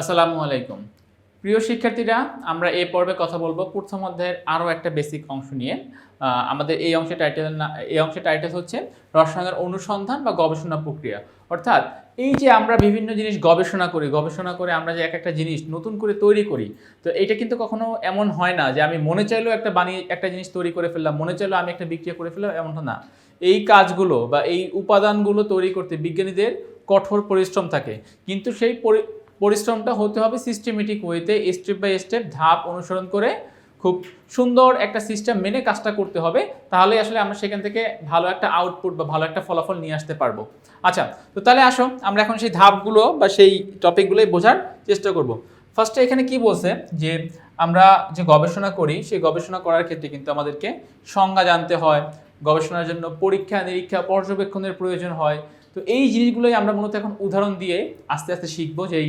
আসসালামু আলাইকুম। প্রিয় শিক্ষার্থীরা, আমরা এই পর্বে কথা বলব প্রথম অধ্যায়ের আরও একটা বেসিক অংশ নিয়ে। আমাদের এই অংশে টাইটেল এই অংশে টাইটেল হচ্ছে রসায়নের অনুসন্ধান বা গবেষণা প্রক্রিয়া। অর্থাৎ এই যে আমরা বিভিন্ন জিনিস গবেষণা করি, গবেষণা করে আমরা যে এক একটা জিনিস নতুন করে তৈরি করি, তো এটা কিন্তু কখনো এমন হয় না যে আমি মনে চাইলেও একটা বানিয়ে, একটা জিনিস তৈরি করে ফেললাম, মনে চাইলেও আমি একটা বিক্রিয়া করে ফেললাম, এমনটা না। এই কাজগুলো বা এই উপাদানগুলো তৈরি করতে বিজ্ঞানীদের কঠোর পরিশ্রম থাকে। কিন্তু সেই পরিশ্রমটা হতে হবে সিস্টেমেটিক ওয়েতে স্টেপ বাই স্টেপ ধাপ অনুসরণ করে খুব সুন্দর একটা সিস্টেম মেনে কাজটা করতে হবে। তাহলে আসলে আমরা সেখান থেকে ভালো একটা আউটপুট বা ভালো একটা ফলাফল নিয়ে আসতে পারব। আচ্ছা তো তাহলে আসো, আমরা এখন সেই ধাপগুলো বা সেই টপিকগুলোই বোঝার চেষ্টা করব। ফার্স্টে এখানে কি বলছে? যে আমরা যে গবেষণা করি, সেই গবেষণা করার ক্ষেত্রে কিন্তু আমাদেরকে সংজ্ঞা জানতে হয়। গবেষণার জন্য পরীক্ষা নিরীক্ষা পর্যবেক্ষণের প্রয়োজন হয়। তো এই জিনিসগুলোই আমরা মূলত এখন উদাহরণ দিয়ে আস্তে আস্তে শিখব যে এই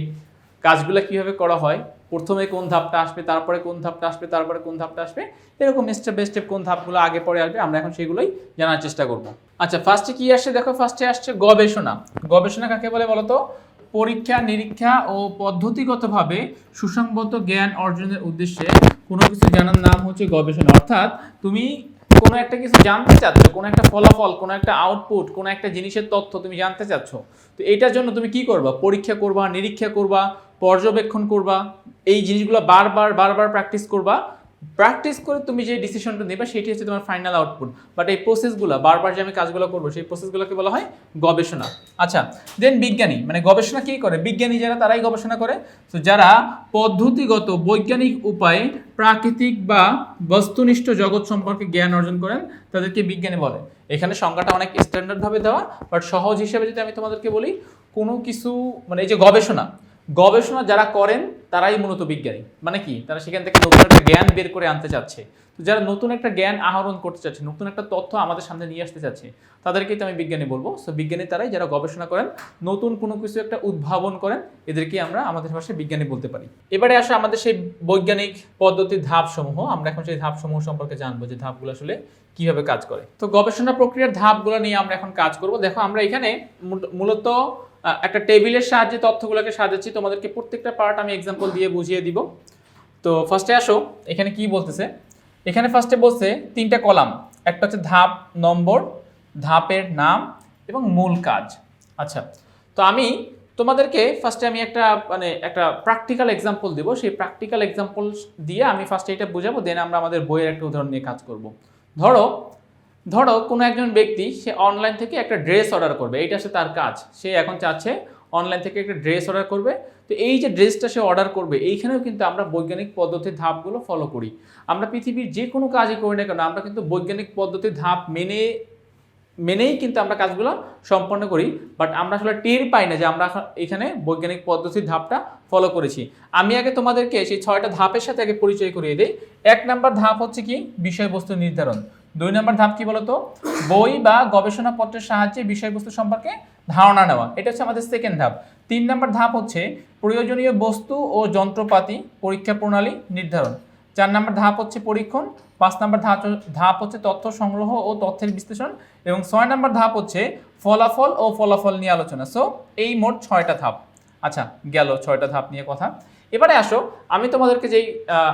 কাজগুলো কীভাবে করা হয়, প্রথমে কোন ধাপটা আসবে, তারপরে কোন ধাপটা আসবে, তারপরে কোন ধাপটা আসবে, এরকম স্টেপ বাই স্টেপ কোন ধাপগুলো আগে পরে আসবে আমরা এখন সেগুলোই জানার চেষ্টা করব। আচ্ছা ফার্স্টে কি আসছে? দেখো ফার্স্টে আসছে গবেষণা। গবেষণা কাকে বলে বলো তো? পরীক্ষা, নিরীক্ষা ও পদ্ধতিগতভাবে সুসংগত জ্ঞান অর্জনের উদ্দেশ্যে কোনো কিছু জানার নাম হচ্ছে গবেষণা। অর্থাৎ তুমি কোনো একটা কিছু জানতে চাচ্ছ, কোনো একটা ফলাফল, কোনো একটা আউটপুট কোনো একটা জিনিসের তথ্য তুমি জানতে চাচ্ছ, তো এটার জন্য তুমি কি করবা? পরীক্ষা করবা, নিরীক্ষা করবা, পর্যবেক্ষণ করবা, এই জিনিসগুলো বারবার বারবার প্র্যাকটিস করবা। প্র্যাকটিস করে তুমি যে ডিসিশনটা নেবে, সেটি হচ্ছে তোমার ফাইনাল আউটপুট বাট এই প্রসেসগুলো বারবার যে আমি কাজগুলো করব, সেই প্রসেসগুলোকে বলা হয় গবেষণা। আচ্ছা দেন বিজ্ঞানী মানে গবেষণা কি করে? বিজ্ঞানী যারা, তারাই গবেষণা করে। তো যারা পদ্ধতিগত বৈজ্ঞানিক উপায়ে প্রাকৃতিক বা বস্তুনিষ্ঠ জগৎ সম্পর্কে জ্ঞান অর্জন করেন, তাদেরকে বিজ্ঞানী বলে। এখানে সংজ্ঞাটা অনেক স্ট্যান্ডার্ডভাবে দেওয়া বাট সহজ হিসেবে যদি আমি তোমাদেরকে বলি, কোনো কিছু মানে এই যে গবেষণা গবেষণা যারা করেন, তারাই মূলত বিজ্ঞানী। মানে কি? তারা সেখান থেকে নতুন একটা জ্ঞান বের করে আনতে চাচ্ছে। তো যারা নতুন একটা জ্ঞান আহরণ করতে চাচ্ছে, নতুন একটা তথ্য আমাদের সামনে নিয়ে আসতে চাচ্ছে, তাদেরকেই তো আমি বিজ্ঞানী বলব। সো বিজ্ঞানী তারাই যারা গবেষণা করেন, নতুন কোনো কিছু একটা উদ্ভাবন করেন এদেরকে আমরা আমাদের ভাষায় বিজ্ঞানী বলতে পারি। এবারে আসে আমাদের সেই বৈজ্ঞানিক পদ্ধতির ধাপসমূহ। আমরা এখন সেই ধাপসমূহ সম্পর্কে জানব যে ধাপগুলো আসলে কীভাবে কাজ করে। তো গবেষণা প্রক্রিয়ার ধাপগুলো নিয়ে আমরা এখন কাজ করব। দেখো, আমরা এখানে মূল- মূলত একটা টেবিলের সাহায্যে তথ্যগুলোকে সাজাচ্ছি। তোমাদেরকে প্রত্যেকটা পার্ট আমি এক্সাম্পল দিয়ে বুঝিয়ে দিব। তো ফার্স্টে আসো, এখানে কি বলতেছে? এখানে ফার্স্টে বলছে তিনটা কলাম একটা হচ্ছে ধাপ, নম্বর, ধাপের নাম এবং মূল কাজ। আচ্ছা তো আমি তোমাদেরকে ফার্স্টে আমি একটা মানে একটা প্র্যাকটিক্যাল এক্সাম্পল দিব। সেই প্র্যাকটিক্যাল এক্সাম্পল দিয়ে আমি ফার্স্টে এটা বোঝাবো দেন আমরা আমাদের বইয়ের একটা উদাহরণ নিয়ে কাজ করব। ধরো ধরো কোনো একজন ব্যক্তি, সে অনলাইন থেকে একটা ড্রেস অর্ডার করবে, এইটা সে তার কাজ। সে এখন চাচ্ছে অনলাইন থেকে একটা ড্রেস অর্ডার করবে। তো এই যে ড্রেসটা সে অর্ডার করবে, এইখানেও কিন্তু আমরা বৈজ্ঞানিক পদ্ধতির ধাপগুলো ফলো করি। আমরা পৃথিবীর যে কোনো কাজই করি না কেন, আমরা কিন্তু বৈজ্ঞানিক পদ্ধতির ধাপ মেনে, মেনেই কিন্তু আমরা কাজগুলো সম্পন্ন করি। বাট আমরা আসলে টের পাই না যে আমরা এখন বৈজ্ঞানিক পদ্ধতির ধাপটা ফলো করেছি। আমি আগে তোমাদেরকে সেই ছয়টা ধাপের সাথে আগে পরিচয় করিয়ে দিই। এক নাম্বার ধাপ হচ্ছে কি? বিষয়বস্তু নির্ধারণ। দুই নম্বর ধাপ কি বলতো? বই বা গবেষণাপত্রের সাহায্যে বিষয়বস্তু সম্পর্কে ধারণা নেওয়া। এটা হচ্ছে আমাদের সেকেন্ড ধাপ। তিন নম্বর ধাপ হচ্ছে প্রয়োজনীয় বস্তু ও যন্ত্রপাতি পরীক্ষা প্রণালী নির্ধারণ। চার নম্বর ধাপ হচ্ছে পরীক্ষণ। পাঁচ নম্বর ধাপ ধাপ হচ্ছে তথ্য সংগ্রহ ও তথ্যের বিশ্লেষণ। এবং ছয় নম্বর ধাপ হচ্ছে ফলাফল ও ফলাফল নিয়ে আলোচনা। সো এই মোট ছয়টা ধাপ। আচ্ছা গেল ছয়টা ধাপ নিয়ে কথা। এবারে আসো, আমি তোমাদেরকে যেই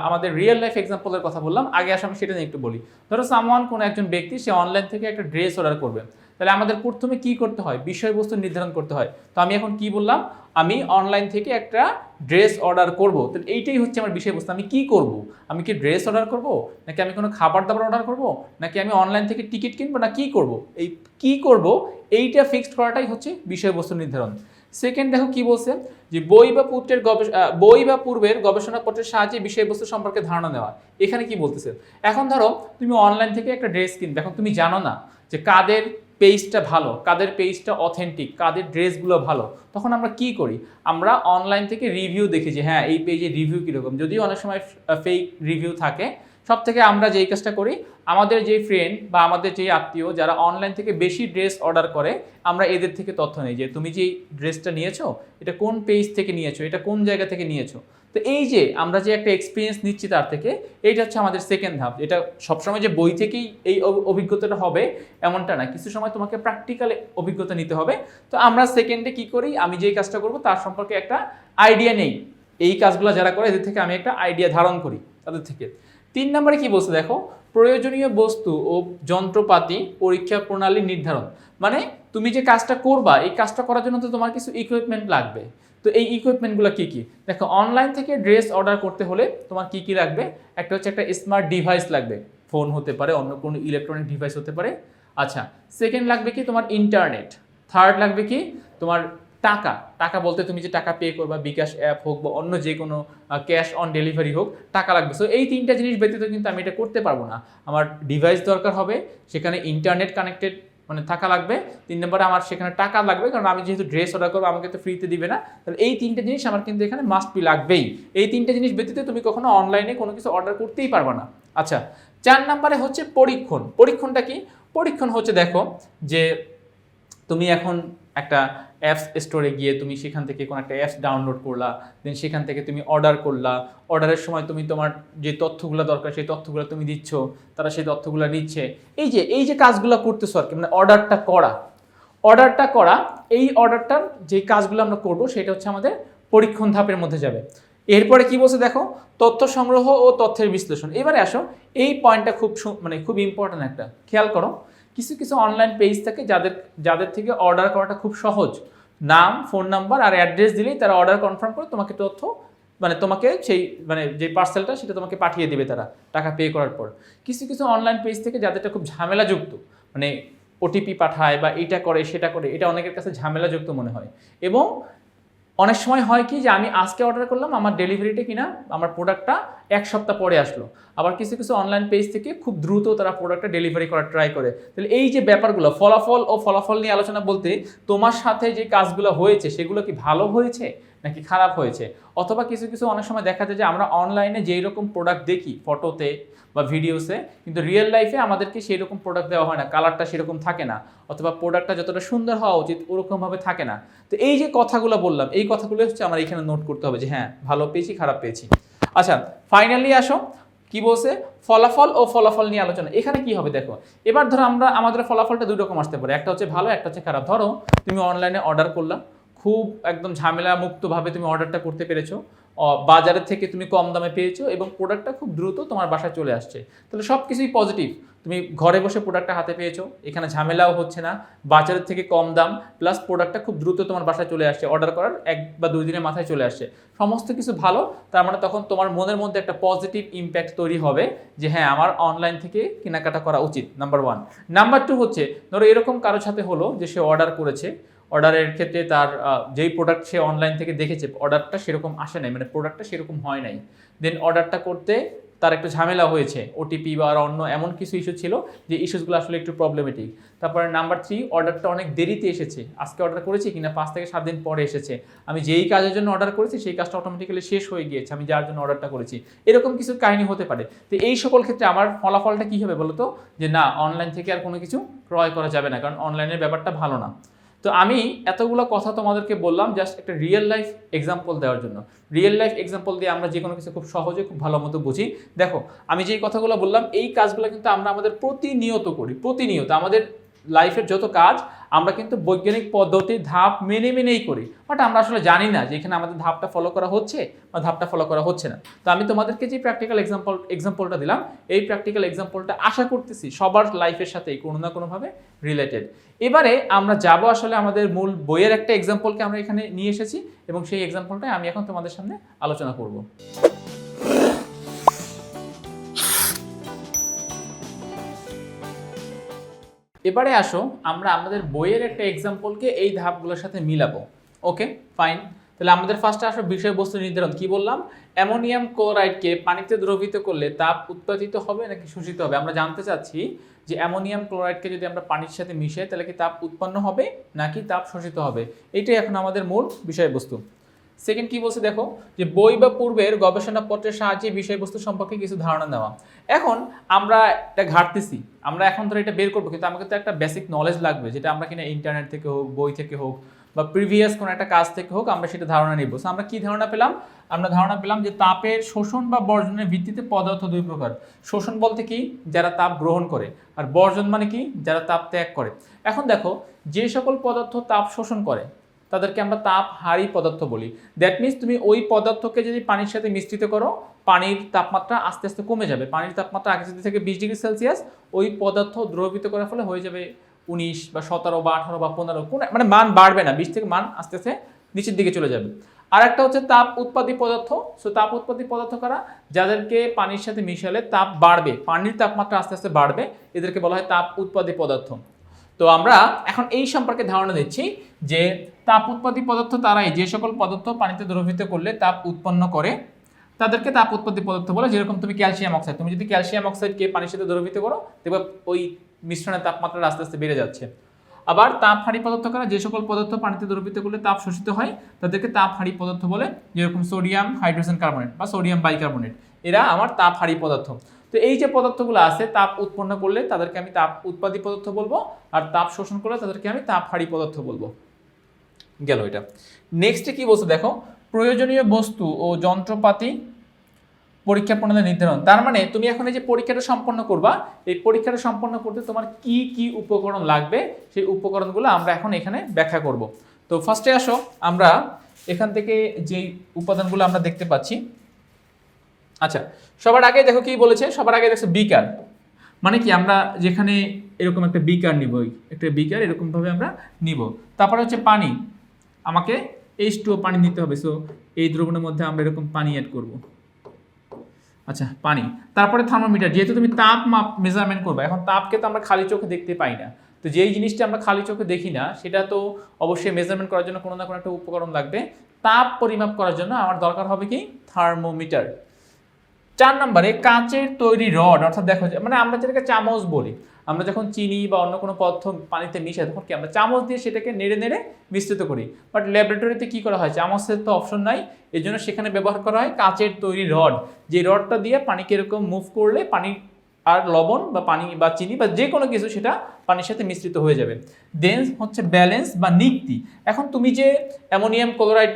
আমাদের রিয়েল লাইফ এক্সাম্পলের কথা বললাম, আগে আসো আমি সেটা নিয়ে একটু বলি। ধরো সামওয়ান কোনো একজন ব্যক্তি, সে অনলাইন থেকে একটা ড্রেস অর্ডার করবে। তাহলে আমাদের প্রথমে কি করতে হয়? বিষয়বস্তু নির্ধারণ করতে হয়। তো আমি এখন কি বললাম? আমি অনলাইন থেকে একটা ড্রেস অর্ডার করব। তো এইটাই হচ্ছে আমার বিষয়বস্তু। আমি কি করব? আমি কি ড্রেস অর্ডার করব? নাকি আমি কোনো খাবার দাবার অর্ডার করব? নাকি আমি অনলাইন থেকে টিকিট কিনবো? না কি করব? এই কি করব? এইটা ফিক্সড করাটাই হচ্ছে বিষয়বস্তু নির্ধারণ। সেকেন্ড দেখো কি বলছে? যে বই বা পুত্রের বই বা পূর্বের গবেষণাপত্রের সাহায্যে বিষয়বস্তু সম্পর্কে ধারণা নেওয়া। এখানে কি বলতেছে? এখন ধরো, তুমি অনলাইন থেকে একটা ড্রেস কিনবে। এখন তুমি জানো না যে কাদের পেজটা ভালো, কাদের পেজটা অথেন্টিক কাদের ড্রেসগুলো ভালো, তখন আমরা কি করি? আমরা অনলাইন থেকে রিভিউ দেখি যে হ্যাঁ এই পেজে রিভিউ কীরকম। যদিও অনেক সময় ফেক রিভিউ থাকে সব থেকে আমরা যেই কাজটা করি, আমাদের যে ফ্রেন্ড বা আমাদের যেই আত্মীয় যারা অনলাইন থেকে বেশি ড্রেস অর্ডার করে, আমরা এদের থেকে তথ্য নিই যে তুমি যে ড্রেসটা নিয়েছো, এটা কোন পেজ থেকে নিয়েছো, এটা কোন জায়গা থেকে নিয়েছো। তো এই যে আমরা যে একটা এক্সপিরিয়েন্স নিচ্ছি তার থেকে, এইটা হচ্ছে আমাদের সেকেন্ড ধাপ। এটা সবসময় যে বই থেকেই এই অভিজ্ঞতাটা হবে এমনটা না। কিছু সময় তোমাকে প্র্যাকটিক্যাল অভিজ্ঞতা নিতে হবে। তো আমরা সেকেন্ডে কি করি? আমি যেই কাজটা করব তার সম্পর্কে একটা আইডিয়া নেই। এই কাজগুলো যারা করে, এদের থেকে আমি একটা আইডিয়া ধারণ করি তাদের থেকে। তিন নম্বরে কি বলছে দেখো? প্রয়োজনীয় বস্তু ও যন্ত্রপাতি পরীক্ষা প্রণালী নির্ধারণ। মানে তুমি যে কাজটা করবা, এই কাজটা করার জন্য তো তোমার কিছু ইকুইপমেন্ট লাগবে। তো এই ইকুইপমেন্টগুলো কী কী? দেখো অনলাইন থেকে ড্রেস অর্ডার করতে হলে তোমার কী কী লাগবে? একটা হচ্ছে একটা স্মার্ট ডিভাইস লাগবে। ফোন হতে পারে, অন্য কোনো ইলেকট্রনিক ডিভাইস হতে পারে। আচ্ছা সেকেন্ড লাগবে কি তোমার ইন্টারনেট থার্ড লাগবে কি তোমার টাকা? টাকা বলতে তুমি যে টাকা পে করবা, বিকাশ অ্যাপ হোক বা অন্য যে কোনো ক্যাশ অন ডেলিভারি হোক, টাকা লাগবে। সো এই তিনটা জিনিস ব্যতীত কিন্তু আমি এটা করতে পারব না। আমার ডিভাইস দরকার হবে, সেখানে ইন্টারনেট কানেক্টেড মানে থাকা লাগবে। তিন নম্বরে আমার সেখানে টাকা লাগবে, কারণ আমি যেহেতু ড্রেস অর্ডার করব, আমাকে তো ফ্রিতে দিবে না। তাহলে এই তিনটে জিনিস আমার কিন্তু এখানে মাস্ট বি লাগবেই। এই তিনটে জিনিস ব্যতীত তুমি কখনো অনলাইনে কোনো কিছু অর্ডার করতেই পারবে না। আচ্ছা চার নম্বরে হচ্ছে পরীক্ষণ। পরীক্ষণটা কি? পরীক্ষণ হচ্ছে দেখো যে তুমি এখন একটা অ্যাপস স্টোরে গিয়ে তুমি সেখান থেকে কোনো একটা অ্যাপস ডাউনলোড করলা দেন সেখান থেকে তুমি অর্ডার করলা। অর্ডারের সময় তুমি তোমার যে তথ্যগুলো দরকার, সেই তথ্যগুলো তুমি দিচ্ছ, তারা সেই তথ্যগুলো নিচ্ছে। এই যে এই যে কাজগুলো করতেছো আর কি মানে অর্ডারটা করা। অর্ডারটা করা, এই অর্ডারটার যে কাজগুলো আমরা করব, সেটা হচ্ছে আমাদের পরীক্ষণ ধাপের মধ্যে যাবে। এরপরে কি বলছে দেখো? তথ্য সংগ্রহ ও তথ্যের বিশ্লেষণ। এবারে আসো, এই পয়েন্টটা খুব মানে খুব ইম্পর্ট্যান্ট একটা। খেয়াল করো কিছু কিছু অনলাইন পেজ থাকে যাদের যাদের থেকে অর্ডার করাটা খুব সহজ। নাম ফোন নাম্বার আর অ্যাড্রেস দিলেই তারা অর্ডার কনফার্ম করে তোমাকে তথ্য মানে তোমাকে সেই মানে যে পার্সেলটা সেটা তোমাকে পাঠিয়ে দেবে তারা টাকা পে করার পর। কিছু কিছু অনলাইন পেজ থেকে যাদেরটা খুব ঝামেলাযুক্ত মানে ওটিপি পাঠায় বা এটা করে, সেটা করে, এটা অনেকের কাছে ঝামেলাযুক্ত মনে হয়। এবং অনেক সময় হয় কি যে আমি আজকে অর্ডার করলাম, আমার ডেলিভারিটা কিনা, আমার প্রোডাক্টটা এক সপ্তাহ পরে আসলো। আবার কিছু কিছু অনলাইন পেজ থেকে খুব দ্রুত তারা প্রোডাক্টটা ডেলিভারি করার ট্রাই করে। তাহলে এই যে ব্যাপারগুলো, ফলাফল ও ফলাফল নিয়ে আলোচনা বলতে তোমার সাথে যে কাজগুলো হয়েছে, সেগুলো কি ভালো হয়েছে? নাকি খারাপ হয়েছে? অথবা কিছু কিছু অনেক সময় দেখা যায় যে আমরা অনলাইনে যেই রকম প্রোডাক্ট দেখি ফটোতে বা ভিডিওসে কিন্তু রিয়েল লাইফে আমাদেরকে সেই রকম প্রোডাক্ট দেওয়া হয় না কালারটা সেরকম থাকে না, অথবা প্রোডাক্টটা যতটা সুন্দর হওয়া উচিত ওরকমভাবে থাকে না। তো এই যে কথাগুলো বললাম, এই কথাগুলো হচ্ছে আমার এখানে নোট করতে হবে যে হ্যাঁ ভালো পেয়েছি, খারাপ পেয়েছি। আচ্ছা ফাইনালি আসো, কি বলছে? ফলাফল ও ফলাফল নিয়ে আলোচনা। এখানে কি হবে দেখো, এবার ধরো আমরা, আমাদের ফলাফলটা দুই রকম আসতে পারে। একটা হচ্ছে ভালো, একটা হচ্ছে খারাপ। ধরো, তুমি অনলাইনে অর্ডার করলা খুব একদম ঝামেলা মুক্তভাবে তুমি অর্ডারটা করতে পেরেছ। বাজারের থেকে তুমি কম দামে পেয়েছ এবং প্রোডাক্টটা খুব দ্রুত তোমার বাসায় চলে আসছে। তাহলে সব কিছুই পজিটিভ। তুমি ঘরে বসে প্রোডাক্টটা হাতে পেয়েছ, এখানে ঝামেলাও হচ্ছে না। বাজারের থেকে কম দাম, প্লাস প্রোডাক্টটা খুব দ্রুত তোমার বাসায় চলে আসছে। অর্ডার করার এক বা দুই দিনের মাথায় চলে আসছে। সমস্ত কিছু ভালো, তার মানে তখন তোমার মনের মধ্যে একটা পজিটিভ ইম্প্যাক্ট তৈরি হবে যে হ্যাঁ আমার অনলাইন থেকে কেনাকাটা করা উচিত নাম্বার ওয়ান নাম্বার টু হচ্ছে, ধরো এরকম কারোর সাথে হলো যে সে অর্ডার করেছে অর্ডারের ক্ষেত্রে তার যেই প্রোডাক্ট সে অনলাইন থেকে দেখেছে, অর্ডারটা সেরকম আসে নাই মানে প্রোডাক্টটা সেরকম হয় নাই। দেন অর্ডারটা করতে তার একটু ঝামেলা হয়েছে ওটিপি বা আর অন্য এমন কিছু ইস্যু ছিল যে ইস্যুসগুলো আসলে একটু প্রবলেমেটিক তারপরে নাম্বার থ্রি অর্ডারটা অনেক দেরিতে এসেছে। আজকে অর্ডার করেছি কিনা পাঁচ থেকে সাত দিন পরে এসেছে। আমি যেই কাজের জন্য অর্ডার করেছি, সেই কাজটা অটোমেটিক্যালি শেষ হয়ে গিয়েছে, আমি যার জন্য অর্ডারটা করেছি। এরকম কিছু কাহিনী হতে পারে। তো এই সকল ক্ষেত্রে আমার ফলাফলটা কী হবে বলতো? যে না অনলাইন থেকে আর কোনো কিছু ক্রয় করা যাবে না, কারণ অনলাইনের ব্যাপারটা ভালো না। তো আমি এতগুলো কথা তোমাদেরকে বললাম জাস্ট একটা রিয়েল লাইফ এক্সাম্পল দেওয়ার জন্য। রিয়েল লাইফ এক্সাম্পল দিয়ে আমরা যে কোনো কিছু খুব সহজে, খুব ভালো মতো বুঝি। দেখো, আমি যেই কথাগুলো বললাম, এই কাজগুলো কিন্তু আমরা আমাদের প্রতিনিয়ত করি, প্রতিনিয়ত। আমাদের লাইফের যত কাজ, আমরা কিন্তু বৈজ্ঞানিক পদ্ধতি, ধাপ মেনে মেনেই করি। বাট আমরা আসলে জানি না যে এখানে আমাদের ধাপটা ফলো করা হচ্ছে বা ধাপটা ফলো করা হচ্ছে না। তো আমি তোমাদেরকে যে প্র্যাকটিক্যাল এক্সাম্পল এক্সাম্পলটা দিলাম, এই প্র্যাকটিক্যাল এক্সাম্পলটা আশা করতেছি সবার লাইফের সাথেই কোনো না কোনোভাবে রিলেটেড এবারে আমরা যাব আসলে আমাদের মূল বইয়ের একটা এক্সাম্পলকে আমরা এখানে নিয়ে এসেছি এবং সেই এক্সাম্পলটাই আমি এখন তোমাদের সামনে আলোচনা করব। এবারে আসো, আমরা আমাদের বইয়ের একটা এক্সাম্পলকে এই ধাপগুলোর সাথে মিলাবো। ওকে ফাইন তাহলে আমাদের ফার্স্টে আসো বিষয়বস্তু নির্ধারণ। কি বললাম? অ্যামোনিয়াম ক্লোরাইডকে পানিতে দ্রবিত করলে তাপ উৎপাদিত হবে নাকি শোষিত হবে? আমরা জানতে চাচ্ছি যে অ্যামোনিয়াম ক্লোরাইডকে যদি আমরা পানির সাথে মিশাই তাহলে কি তাপ উৎপন্ন হবে নাকি তাপ শোষিত হবে? এটাই এখন আমাদের মূল বিষয়বস্তু। সেকেন্ড কি বলছে দেখো যে বই বা পূর্বের গবেষণাপত্রের সাহায্যে বিষয়বস্তু সম্পর্কে কিছু ধারণা নেওয়া। এখন আমরা এটা ঘাটতেছি আমরা এখন ধরো এটা বের করব কিন্তু আমাকে তো একটা বেসিক নলেজ লাগবে যেটা আমরা কিনা ইন্টারনেট থেকে হোক বই থেকে হোক বা প্রিভিয়াস কোনো একটা কাজ থেকে হোক আমরা সেটা ধারণা নিব। So, আমরা কি ধারণা পেলাম? আমরা ধারণা পেলাম যে তাপের শোষণ বা বর্জনের ভিত্তিতে পদার্থ দুই প্রকার। শোষণ বলতে কি? যারা তাপ গ্রহণ করে। আর বর্জন মানে কি? যারা তাপ ত্যাগ করে। এখন দেখো যে সকল পদার্থ তাপ শোষণ করে তাদেরকে আমরা তাপ হারি পদার্থ বলি। দ্যাট মিনস তুমি ওই পদার্থকে যদি পানির সাথে মিশ্রিত করো, পানির তাপমাত্রা আস্তে আস্তে কমে যাবে। পানির তাপমাত্রা আগে যদি থেকে বিশ ডিগ্রি সেলসিয়াস, ওই পদার্থ দ্রবীভূত করার ফলে হয়ে যাবে উনিশ বা সতেরো বা আঠারো বা পনেরো, কোন মানে মান বাড়বে না, বিশ থেকে মান আস্তে আস্তে নিচের দিকে চলে যাবে। আর একটা হচ্ছে তাপ উৎপাদী পদার্থ। সো তাপ উৎপাদী পদার্থ কারা? যাদেরকে পানির সাথে মিশালে তাপ বাড়বে, পানির তাপমাত্রা আস্তে আস্তে বাড়বে, এদেরকে বলা হয় তাপ উৎপাদী পদার্থ। তো আমরা এখন এই সম্পর্কে ধারণা দিচ্ছি যে তাপ উৎপাদী পদার্থ তারাই যে সকল পদার্থ পানিতে দ্রবীভূত করলে তাপ উৎপন্ন করে, তাদেরকে তাপ উৎপত্তি পদার্থ বলে, যেরকম তুমি ক্যালসিয়াম অক্সাইড। তুমি যদি ক্যালসিয়াম অক্সাইডকে পানির সাথে দ্রবীভূত করো, দেখবে ওই মিশ্রণের তাপমাত্রা আস্তে আস্তে বেড়ে যাচ্ছে। আবার তাপ হাঁড়ি পদার্থ কারা যে সকল পদার্থ পানিতে দ্রবীভূত করলে তাপ শোষিত হয়, তাদেরকে তাপ হাঁড়ি পদার্থ বলে, যেরকম সোডিয়াম হাইড্রোজেন কার্বনেট বা সোডিয়াম বাইকার্বনেট। এরা আমার তাপ হাঁড়ি পদার্থ। তো এই যে পদার্থগুলো আছে, তাপ উৎপন্ন করলে তাদেরকে আমি তাপ উৎপাদী পদার্থ বলব, আর তাপ শোষণ করলে তাদেরকে আমি তাপ হাঁড়ি পদার্থ বলব। গেল এটা। নেক্সটে কি বলছে দেখো, প্রয়োজনীয় বস্তু ও যন্ত্রপাতি পরীক্ষা প্রণালী নির্ধারণ। তার মানে তুমি এখন এই যে পরীক্ষাটা সম্পন্ন করবা, এই পরীক্ষাটা সম্পন্ন করতে তোমার কি কি উপকরণ লাগবে, সেই উপকরণগুলো আমরা এখন এখানে ব্যাখ্যা করব। তো ফার্স্টে আসো, আমরা এখান থেকে যেই উপাদানগুলো আমরা দেখতে পাচ্ছি আচ্ছা সবার আগে দেখো কি বলেছে? সবার আগে দেখছ বিকার মানে কি আমরা যেখানে এরকম একটা বিকার নিব, একটা বিকার এরকমভাবে আমরা নিব। তারপরে হচ্ছে পানি। আমাকে এইচ টু পানি নিতে হবে সো এই দ্রবণের মধ্যে আমরা এরকম পানি অ্যাড করব। আচ্ছা পানি। তারপরে থার্মোমিটার। যেহেতু তুমি তাপ মাপ মেজারমেন্ট করবে, এখন তাপকে তো আমরা খালি চোখে দেখতে পাই না। তো যেই জিনিসটা আমরা খালি চোখে দেখি না, সেটা তো অবশ্যই মেজারমেন্ট করার জন্য কোনো না কোনো একটা উপকরণ লাগবে। তাপ পরিমাপ করার জন্য আমার দরকার হবে কি? থার্মোমিটার। চার নম্বরে কাঁচের তৈরি রড, অর্থাৎ দেখো মানে আমরা যেটাকে চামচ বলি, আমরা যখন চিনি বা অন্য কোনো পদার্থ পানিতে মিশাই, তখন কি আমরা চামচ দিয়ে সেটাকে নেড়ে নেড়ে মিশ্রিত করি। বাট ল্যাবরেটরিতে কি করা হয়? চামচের তো অপশন নাই। এই জন্য সেখানে ব্যবহার করা হয় কাঁচের তৈরি রড। যে রডটা দিয়ে পানিকে এরকম মুভ করলে পানি আর লবণ বা পানি বা চিনি বা যে কোনো কিছু সেটা পানির সাথে মিশ্রিত হয়ে যাবে। দেন হচ্ছে ব্যালেন্স বা নিক্তি। এখন তুমি যে অ্যামোনিয়াম ক্লোরাইড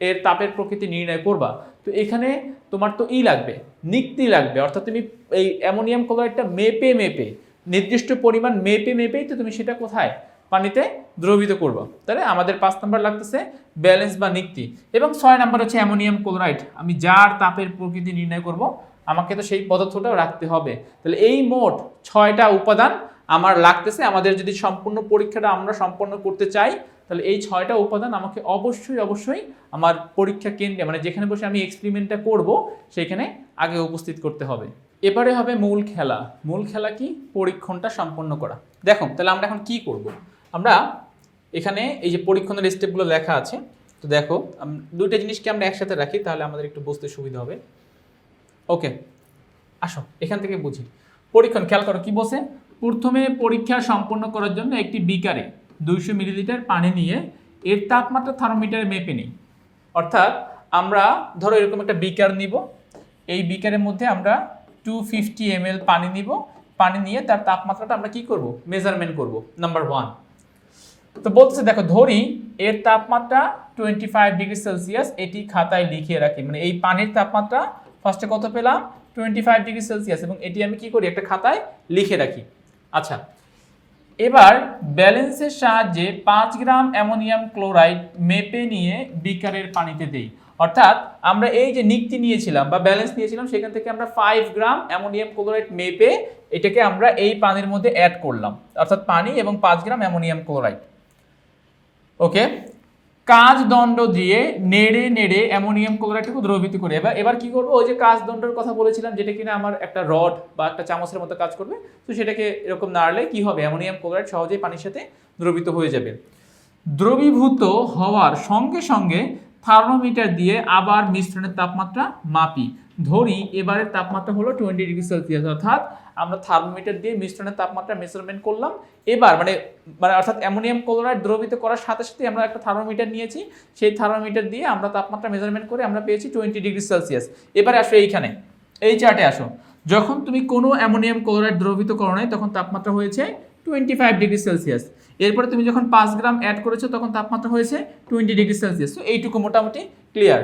এর তাপের প্রকৃতি নির্ণয় করবা। তো এখানে তোমার তো ই লাগবে নিক্তি লাগবে। অর্থাৎ তুমি এই অ্যামোনিয়াম ক্লোরাইডটা মেপে মেপে, নির্দিষ্ট পরিমাণ মেপে, মেপেই তো তুমি সেটা কোথায়? পানিতে দ্রবিত করবা। তাহলে আমাদের পাঁচ নাম্বার লাগতেছে ব্যালেন্স বা নিক্তি। এবং ছয় নাম্বার হচ্ছে অ্যামোনিয়াম ক্লোরাইড। আমি যার তাপের প্রকৃতি নির্ণয় করব, আমাকে তো সেই পদার্থটাও রাখতে হবে। তাহলে এই মোট ছয়টা উপাদান আমার লাগতেছে। আমাদের যদি সম্পূর্ণ পরীক্ষাটা আমরা সম্পন্ন করতে চাই তাহলে এই ছয়টা উপাদান আমাকে অবশ্যই অবশ্যই আমার পরীক্ষা কেন্দ্রে মানে যেখানে বসে আমি এক্সপেরিমেন্টটা করব, সেখানে আগে উপস্থিত করতে হবে। এবারে হবে মূল খেলা। মূল খেলা কি? পরীক্ষণটা সম্পন্ন করা। দেখো, তাহলে আমরা এখন কি করব? আমরা এখানে এই যে পরীক্ষণের স্টেপগুলো লেখা আছে, তো দেখো দুইটা জিনিসকে আমরা একসাথে রাখি, তাহলে আমাদের একটু বুঝতে সুবিধা হবে। ওকে, আসো, এখান থেকে বুঝি। পরীক্ষণ, খেয়াল করো কি বলছে প্রথমে পরীক্ষা সম্পন্ন করার জন্য একটি বিকারে দুইশো মিলিলিটার পানি নিয়ে এর তাপমাত্রা থার্মোমিটারে মেপে নিই। অর্থাৎ আমরা, ধরো এরকম একটা বিকার নিব। এই বিকারের মধ্যে আমরা টু ফিফটি এম পানি নিব। পানি নিয়ে তার তাপমাত্রাটা আমরা কি করব? মেজারমেন্ট করব নাম্বার ওয়ান তো বলতেছে, দেখো, ধরি এর তাপমাত্রা টোয়েন্টি ফাইভ ডিগ্রি সেলসিয়াস এটি খাতায় লিখে রাখি। মানে এই পানির তাপমাত্রা ফার্স্টে কত পেলাম? টোয়েন্টি ফাইভ ডিগ্রি সেলসিয়াস এবং এটি আমি কি করি? একটা খাতায় লিখে রাখি। আচ্ছা এবার ব্যালেন্সের সাহায্যে পাঁচ গ্রাম অ্যামোনিয়াম ক্লোরাইড মেপে নিয়ে বিকারের পানিতে দেই। অর্থাৎ আমরা এই যে নিক্তি নিয়েছিলাম বা ব্যালেন্স নিয়েছিলাম, সেখান থেকে আমরা ফাইভ গ্রাম অ্যামোনিয়াম ক্লোরাইড মেপে এটাকে আমরা এই পানির মধ্যে অ্যাড করলাম। অর্থাৎ পানি এবং পাঁচ গ্রাম অ্যামোনিয়াম ক্লোরাইড। ওকে কাজ দণ্ড দিয়ে নেড়ে নেড়ে অ্যামোনিয়াম ক্লোরাইডটাকে দ্রবীভূত করে। এবার এবার কি করব? ওই যে কাজ দণ্ডের কথা বলেছিলাম, যেটা কিনা আমার একটা রড বা একটা চামচের মতো কাজ করবে, তো সেটাকে এরকম নাড়লে কি হবে? অ্যামোনিয়াম ক্লোরাইড সহজেই পানির সাথে দ্রবীভূত হয়ে যাবে। দ্রবীভূত হওয়ার সঙ্গে সঙ্গে থার্মোমিটার দিয়ে আবার মিশ্রণের তাপমাত্রা মাপি। ধরি এবারের তাপমাত্রা হলো টোয়েন্টি ডিগ্রি সেলসিয়াস, অর্থাৎ আমরা থার্মোমিটার দিয়ে মিশ্রণের তাপমাত্রা মেজারমেন্ট করলাম। এবার মানে মানে অর্থাৎ অ্যামোনিয়াম ক্লোরাইড দ্রবিত করার সাথে সাথে আমরা একটা থার্মোমিটার নিয়েছি। সেই থার্মোমিটার দিয়ে আমরা তাপমাত্রা মেজারমেন্ট করে আমরা পেয়েছি টোয়েন্টি ডিগ্রি সেলসিয়াস এবারে আসো এইখানে। এই চার্টে আসো। যখন তুমি কোনো অ্যামোনিয়াম ক্লোরাইড দ্রবিত করো নাই তখন তাপমাত্রা হয়েছে টোয়েন্টি ফাইভ ডিগ্রি সেলসিয়াস এরপরে তুমি যখন পাঁচ গ্রাম অ্যাড করেছ তখন তাপমাত্রা হয়েছে টোয়েন্টি ডিগ্রি সেলসিয়াস তো এইটুকু মোটামুটি ক্লিয়ার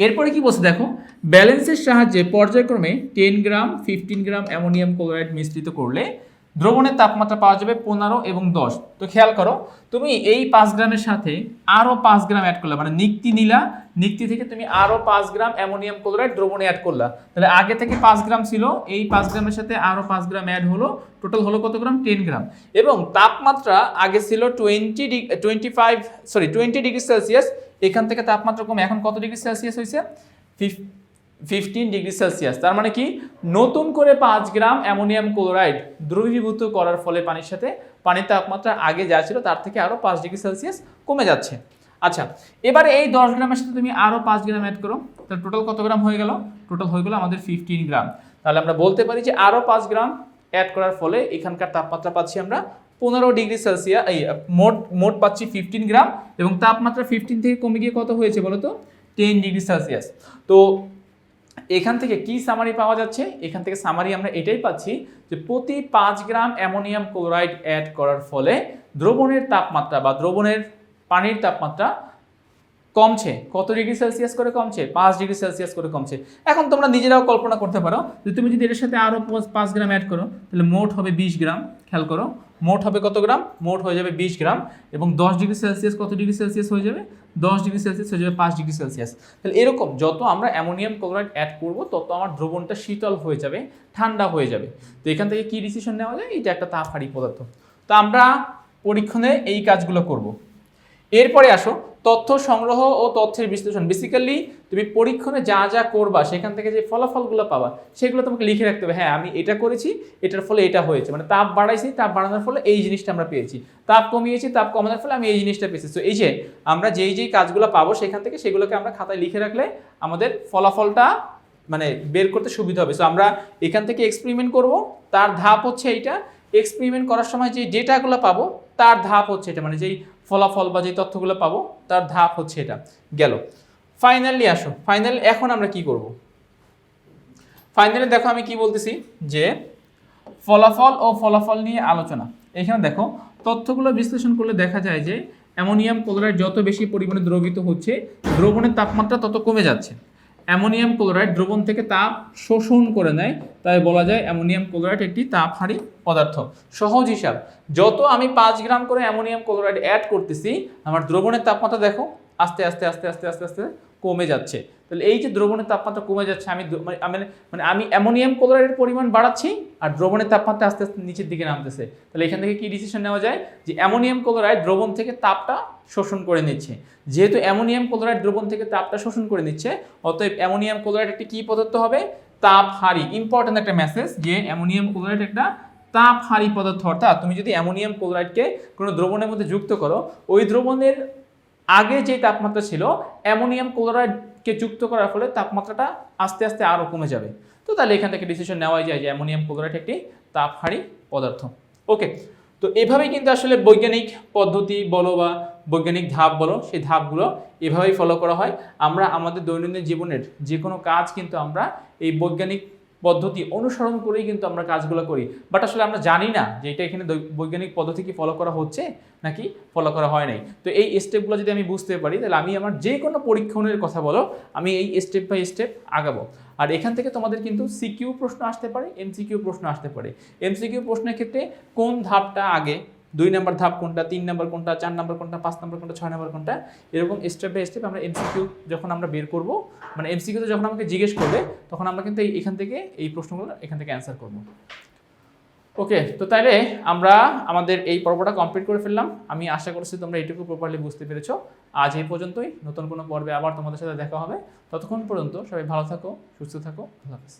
এরপরে কি বলছে দেখো? ব্যালেন্সের সাহায্যে পর্যায়ক্রমে ten gram, fifteen gram ammonium chloride মিশ্রিত করলে দ্রবণের তাপমাত্রা পাওয়া যাবে পনেরো এবং দশ। তো খেয়াল করো, তুমি এই পাঁচ গ্রামের সাথে আরও পাঁচ গ্রাম অ্যাড করলা মানে নিক্তি নিলা, নিক্তি থেকে তুমি আরও পাঁচ গ্রাম অ্যামোনিয়াম ক্লোরাইড দ্রবণে অ্যাড করলা। তাহলে আগে থেকে পাঁচ গ্রাম ছিল, এই পাঁচ গ্রামের সাথে আরও পাঁচ গ্রাম অ্যাড হলো টোটাল হলো কত গ্রাম? টেন গ্রাম। এবং তাপমাত্রা আগে ছিল twenty twenty five sorry twenty degree Celsius এখান থেকে তাপমাত্রা কমে। এখন কত ডিগ্রি সেলসিয়াস হয়েছে ফিফটিন ডিগ্রি সেলসিয়াস। তার মানে কি? নতুন করে পাঁচ গ্রাম অ্যামোনিয়াম ক্লোরাইড দ্রবীভূত করার ফলে পানির সাথে পানির তাপমাত্রা আগে যা ছিল তার থেকে আরও পাঁচ ডিগ্রি সেলসিয়াস কমে যাচ্ছে। আচ্ছা এবারে এই দশ গ্রামের সাথে তুমি আরও পাঁচ গ্রাম অ্যাড করো। তাহলে টোটাল কত গ্রাম হয়ে গেল? টোটাল হয়ে গেল আমাদের ফিফটিন গ্রাম। তাহলে আমরা বলতে পারি যে আরও পাঁচ গ্রাম অ্যাড করার ফলে এখানকার তাপমাত্রা পাচ্ছি আমরা পনেরো ডিগ্রি সেলসিয়াস, এই, মোট মোট পাচ্ছি ফিফটিন গ্রাম, এবং তাপমাত্রা ফিফটিন থেকে কমে গিয়ে কত হয়েছে বলো তো? Ten degree Celsius. তো এখান থেকে কি সামারি পাওয়া যাচ্ছে? এখান থেকে সামারি আমরা এটাই পাচ্ছি যে প্রতি পাঁচ গ্রাম অ্যামোনিয়াম ক্লোরাইড অ্যাড করার ফলে দ্রবণের তাপমাত্রা বা দ্রবণের পানির তাপমাত্রা কমছে। কত ডিগ্রি সেলসিয়াস করে কমছে? পাঁচ ডিগ্রি সেলসিয়াস করে কমছে। এখন তোমরা নিজেরাও কল্পনা করতে পারো যে তুমি যদি এটার সাথে আরও পাঁচ গ্রাম অ্যাড করো, তাহলে মোট হবে বিশ গ্রাম। খেয়াল করো মোট হবে কত গ্রাম? মোট হয়ে যাবে বিশ গ্রাম এবং দশ ডিগ্রি সেলসিয়াস কত ডিগ্রি সেলসিয়াস হয়ে যাবে? দশ ডিগ্রি সেলসিয়াস হয়ে যাবে পাঁচ ডিগ্রি সেলসিয়াস। তাহলে এরকম যত আমরা অ্যামোনিয়াম ক্লোরাইড অ্যাড করব, তত আমার দ্রবণটা শীতল হয়ে যাবে, ঠান্ডা হয়ে যাবে। তো এখান থেকে কী ডিসিশন নেওয়া যায়? এটা একটা তাপহারি পদার্থ। তো আমরা পরীক্ষণে এই কাজগুলো করব। এরপরে আসো, তথ্য সংগ্রহ ও তথ্যের বিশ্লেষণ। বেসিক্যালি তুমি পরীক্ষণে যা যা করবা, সেখান থেকে যে ফলাফলগুলো পাবা, সেগুলো তোমাকে লিখে রাখতে হবে। হ্যাঁ আমি এটা করেছি, এটার ফলে এটা হয়েছে। মানে তাপ বাড়াইছি, তাপ বাড়ানোর ফলে এই জিনিসটা আমরা পেয়েছি। তাপ কমিয়েছি, তাপ কমানোর ফলে আমি এই জিনিসটা পেয়েছি। তো এই যে আমরা যেই যেই কাজগুলো পাবো, সেখান থেকে সেগুলোকে আমরা খাতায় লিখে রাখলে আমাদের ফলাফলটা মানে বের করতে সুবিধা হবে। সো আমরা এখান থেকে এক্সপেরিমেন্ট করব, তার ধাপ হচ্ছে এইটা। এক্সপেরিমেন্ট করার সময় যে ডেটাগুলো পাবো, তার ধাপ হচ্ছে এটা। মানে যেই ফলাফল বা যে তথ্যগুলো পাবো, তার ধাপ হচ্ছে এটা। গেল। ফাইনালি আসো। ফাইনালি এখন আমরা কি করব? ফাইনালি দেখো আমি কি বলতেছি, যে ফলাফল ও ফলাফল নিয়ে আলোচনা। এখানে দেখো, তথ্যগুলো বিশ্লেষণ করলে দেখা যায় যে অ্যামোনিয়াম ক্লোরাইড যত বেশি পরিমাণে দ্রবিত হচ্ছে, দ্রবণের তাপমাত্রা তত কমে যাচ্ছে। অ্যামোনিয়াম ক্লোরাইড দ্রবণ থেকে তাপ শোষণ করে নেয়। তাই বলা যায় অ্যামোনিয়াম ক্লোরাইড একটি তাপহারী পদার্থ। সহজ হিসাব, যত আমি পাঁচ গ্রাম করে অ্যামোনিয়াম ক্লোরাইড অ্যাড করতেছি, আমার দ্রবণের তাপমাত্রা দেখো, আস্তে আস্তে আস্তে আস্তে আস্তে আস্তে কমে যাচ্ছে। তাহলে এই যে দ্রবণের তাপমাত্রা কমে যাচ্ছে, আমি মানে মানে আমি অ্যামোনিয়াম ক্লোরাইডের পরিমাণ বাড়াচ্ছি আর দ্রবণের তাপমাত্রা আস্তে আস্তে নিচের দিকে নামতেছে। তাহলে এখান থেকে কি ডিসিশন নেওয়া যায়? যে অ্যামোনিয়াম ক্লোরাইড দ্রবণ থেকে তাপটা শোষণ করে নিচ্ছে। যেহেতু অ্যামোনিয়াম ক্লোরাইড দ্রবণ থেকে তাপটা শোষণ করে নিচ্ছে, অতএব অ্যামোনিয়াম ক্লোরাইড একটি কি পদার্থ হবে? তাপহারী। ইম্পর্টেন্ট একটা মেসেজ যে অ্যামোনিয়াম ক্লোরাইড একটা তাপহারী পদার্থ। অর্থাৎ তুমি যদি অ্যামোনিয়াম ক্লোরাইডকে কোনো দ্রবণের মধ্যে যুক্ত করো, ওই দ্রবণের আগে যে তাপমাত্রা ছিল, অ্যামোনিয়াম ক্লোরাইডকে যুক্ত করার ফলে তাপমাত্রাটা আস্তে আস্তে আরও কমে যাবে। তো তাহলে এখান থেকে ডিসিশন নেওয়াই যায় যে অ্যামোনিয়াম ক্লোরাইড একটি তাপহারী পদার্থ। ওকে তো এভাবেই কিন্তু আসলে বৈজ্ঞানিক পদ্ধতি বলো বা বৈজ্ঞানিক ধাপ বলো, সেই ধাপগুলো এভাবেই ফলো করা হয়। আমরা আমাদের দৈনন্দিন জীবনের যে কোনো কাজ কিন্তু আমরা এই বৈজ্ঞানিক পদ্ধতি অনুসরণ করেই কিন্তু আমরা কাজগুলো করি। বাট আসলে আমরা জানি না যে এটা এখানে বৈজ্ঞানিক পদ্ধতি কি ফলো করা হচ্ছে নাকি ফলো করা হয় নাই। তো এই স্টেপগুলো যদি আমি বুঝতে পারি, তাহলে আমি আমার যে কোনো পরীক্ষণের কথা বলো, আমি এই স্টেপ বাই স্টেপ আগাবো। আর এখান থেকে তোমাদের কিন্তু সিকিউ প্রশ্ন আসতে পারে এমসিকিউ প্রশ্ন আসতে পারে। এমসিকিউ প্রশ্নের ক্ষেত্রে কোন ধাপটা আগে দুই নম্বর ধাপ কোনটা, তিন নম্বর কোনটা, চার নম্বর কোনটা, পাঁচ নম্বর কোনটা, ছয় নম্বর কোনটা, এরকম স্টেপ বাই স্টেপ আমরা এমসিকিউ যখন আমরা বের করব মানে এমসিকিউতে যখন আমাকে জিজ্ঞেস করবে, তখন আমরা কিন্তু এখান থেকে এই প্রশ্নগুলো এখান থেকে অ্যান্সার করব। ওকে তো তাইলে আমরা আমাদের এই পর্বটা কমপ্লিট করে ফেললাম। আমি আশা করছি তোমরা এইটুকু প্রপারলি বুঝতে পেরেছ। আজ এই পর্যন্তই। নতুন কোনো পর্বে আবার তোমাদের সাথে দেখা হবে। ততক্ষণ পর্যন্ত সবাই ভালো থাকো, সুস্থ থাকো। আল্লাহ হাফেজ।